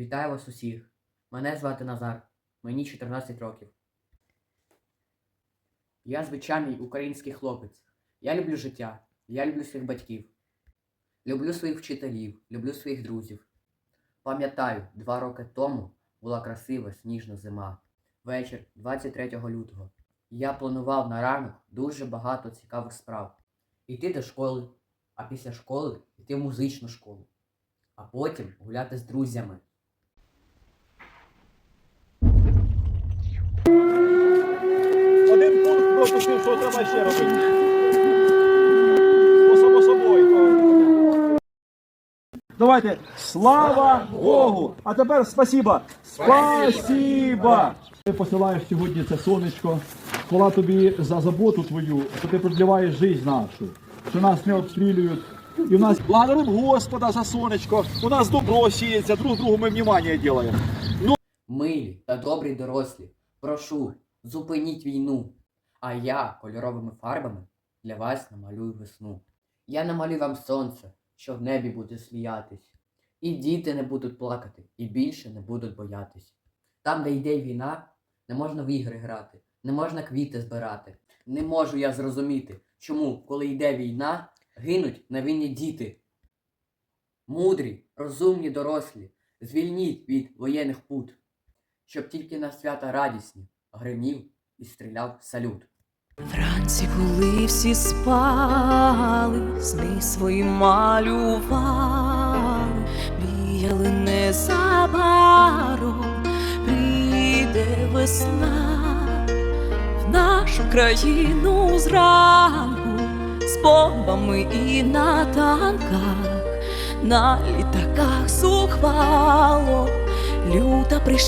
Вітаю вас усіх. Мене звати Назар. Мені 14 років. Я звичайний український хлопець. Я люблю життя. Я люблю своїх батьків. Люблю своїх вчителів, люблю своїх друзів. Пам'ятаю, два роки тому була красива сніжна зима. Вечір 23 лютого. Я планував на ранок дуже багато цікавих справ. Іти до школи, а після школи йти в музичну школу, а потім гуляти з друзями. Що треба ще робити. Собою. Давайте. Слава Богу! А тепер спасіба. Спасіба! Ти посилаєш сьогодні це сонечко. Хвала тобі за заботу твою, що ти продліваєш життя нашу, що нас не обстрілюють. І в нас благодарим Господа за сонечко. У нас добро сіється, друг другу ми внимання робимо. Милі та добрі дорослі, прошу, зупиніть війну. А я кольоровими фарбами для вас намалюю весну. Я намалюю вам сонце, що в небі буде сміятись. І діти не будуть плакати, і більше не будуть боятись. Там, де йде війна, не можна в ігри грати, не можна квіти збирати. Не можу я зрозуміти, чому, коли йде війна, гинуть невинні діти. Мудрі, розумні дорослі, звільніть від воєнних пут щоб тільки на свята радісні гримів і стріляв салют. Вранці, коли всі спали, сни свої малювали, мріяли незабаром, прийде весна в нашу країну зранку з бомбами і на танках, на літаках зухвало, люта прийшла.